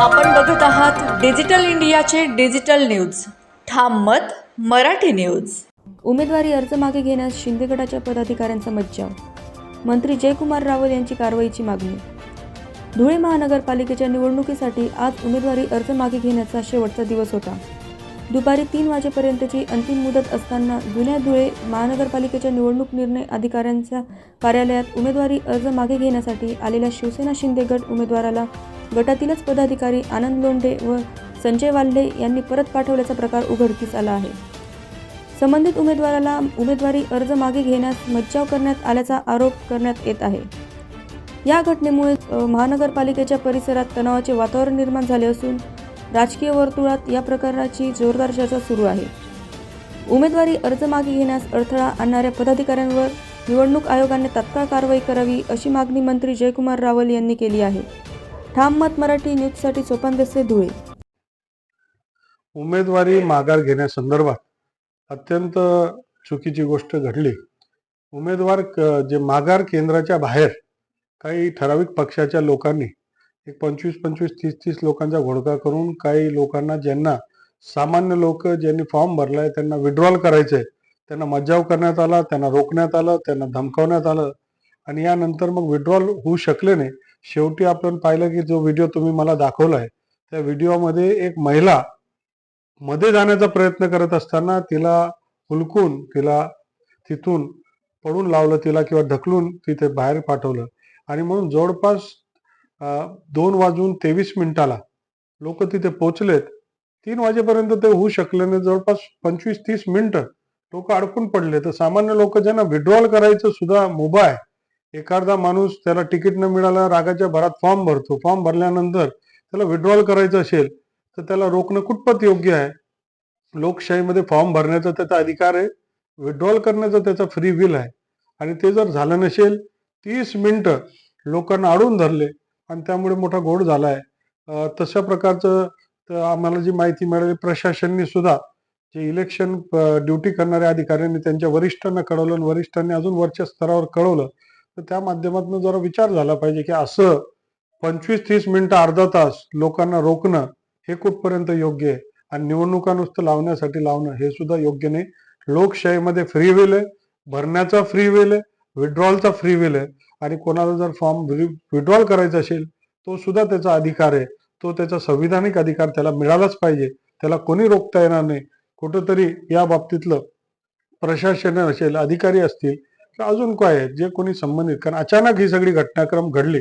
आपण बघत आहात डिजिटल इंडियाचे डिजिटल न्यूज. ठाम मत मराठी न्यूज. उमेदवारी अर्ज मागे घेण्यास शिंदे गटाच्या पदाधिकाऱ्यांचा मज्जाव मंत्री जयकुमार रावल यांची कारवाईची मागणी. धुळे महानगरपालिकेच्या निवडणुकीसाठी आज उमेदवारी अर्ज मागे घेण्याचा शेवटचा दिवस होता. दुपारी तीन वाजेपर्यंतची अंतिम मुदत असताना जुन्या धुळे महानगरपालिकेच्या निवडणूक निर्णय अधिकाऱ्यांच्या कार्यालयात उमेदवारी अर्ज मागे घेण्यासाठी आलेल्या शिवसेना शिंदे गट उमेदवाराला गटातीलच पदाधिकारी आनंद लोंढे व संजय वाल्हे यांनी परत पाठवल्याचा प्रकार उघडकीस आला आहे. संबंधित उमेदवाराला उमेदवारी अर्ज मागे घेण्यास मज्जाव करण्यात आल्याचा आरोप करण्यात येत आहे. या घटनेमुळे महानगरपालिकेच्या परिसरात तणावाचे वातावरण निर्माण झाले असून राजकीय वर्तुळात या प्रकाराची जोरदार चर्चा सुरू आहे. उमेदवारी अर्ज मागे घेण्यास अडथळा आणणाऱ्या पदाधिकाऱ्यांवर निवडणूक आयोगाने तत्काळ कारवाई करावी अशी मागणी मंत्री जयकुमार रावल यांनी केली आहे. ठाम मत मराठी न्यूजसाठी सोपान देसे धुळे. उमेदवारी माघार घेण्यासंदर्भात अत्यंत चुकीची गोष्ट घडली. उमेदवार जे माघार केंद्राच्या बाहेर काही ठराविक पक्षाच्या लोकांनी एक पंचवीस पंचवीस तीस तीस लोकांचा घोडका करून काही लोकांना ज्यांना सामान्य लोक ज्यांनी फॉर्म भरलाय त्यांना विड्रॉल करायचे त्यांना मज्जाव करण्यात आला त्यांना रोखण्यात आलं त्यांना धमकावण्यात आलं. आणि यानंतर मग विड्रॉल होऊ शकले नाही. शेवटी आपण पाहिलं की जो व्हिडिओ तुम्ही मला दाखवलाय त्या व्हिडिओमध्ये एक महिला मध्ये जाण्याचा प्रयत्न करत असताना तिला हुलकून तिला तिथून पडून लावलं तिला किंवा ढकलून तिथे बाहेर पाठवलं. आणि म्हणून जवळपास दोन वाजून तेवीस मिनिटाला. लोक तिथे पोचलेत. तीन वाजेपर्यंत ते होऊ शकले नाही. जवळपास पंचवीस तीस मिनिटं लोक अडकून पडले तर सामान्य लोक ज्यांना विड्रॉल करायचं सुद्धा मुभा आहे. एखादा माणूस त्याला तिकीट न मिळाला रागाच्या भरात फॉर्म भरतो. फॉर्म भरल्यानंतर त्याला विड्रॉल करायचं असेल तर त्याला रोखणं कुठपत योग्य आहे? लोकशाहीमध्ये फॉर्म भरण्याचा त्याचा अधिकार आहे. विड्रॉल करण्याचा त्याचा फ्री विल आहे. आणि ते जर झालं नसेल तीस मिनिटं लोकांना अडून धरले आणि त्यामुळे मोठा घोड झाला आहे तशा प्रकारचं तर आम्हाला जी माहिती मिळाली प्रशासनने सुद्धा जे इलेक्शन ड्युटी करणाऱ्या अधिकाऱ्यांनी त्यांच्या वरिष्ठांना कळवलं आणि वरिष्ठांनी अजून वरच्या स्तरावर कळवलं तर त्या माध्यमातून जरा विचार झाला पाहिजे की असं पंचवीस तीस मिनिटं अर्धा तास लोकांना रोखणं हे कुठपर्यंत योग्य आहे? आणि निवडणुका नुसतं लावण्यासाठी लावणं हे सुद्धा योग्य नाही. लोकशाहीमध्ये फ्री विल आहे भरण्याचा फ्री विल आहे विड्रॉलचा फ्री विल आहे. आणि कोणाला जर फॉर्म विड्रॉल करायचा असेल तो सुद्धा त्याचा अधिकार आहे. तो त्याचा संविधानिक अधिकार त्याला मिळालाच पाहिजे. त्याला कोणी रोखता येणार नाही. कुठंतरी या बाबतीतलं प्रशासन असेल अधिकारी असतील किंवा अजून काय आहे? जे कोणी संबंधित कारण अचानक ही सगळी घटनाक्रम घडली.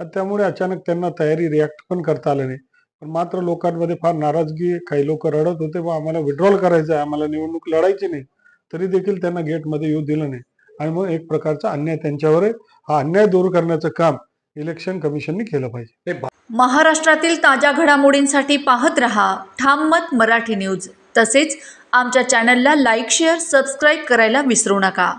आणि त्यामुळे अचानक त्यांना तयारी रिॲक्ट पण करता आलं नाही. पण मात्र लोकांमध्ये फार नाराजगी काही लोक रडत होते व आम्हाला विड्रॉल करायचं आहे. आम्हाला निवडणूक लढायची नाही. तरी देखील त्यांना गेटमध्ये येऊ दिलं नाही. आणि मग एक प्रकारचा अन्याय त्यांच्यावर आहे. हा अन्याय दूर करण्याचं काम इलेक्शन कमिशनने केलं पाहिजे. महाराष्ट्रातील ताज्या घडामोडींसाठी पाहत रहा ठाम मत मराठी न्यूज. तसेच आमच्या चॅनलला लाईक शेअर सबस्क्राईब करायला विसरू नका.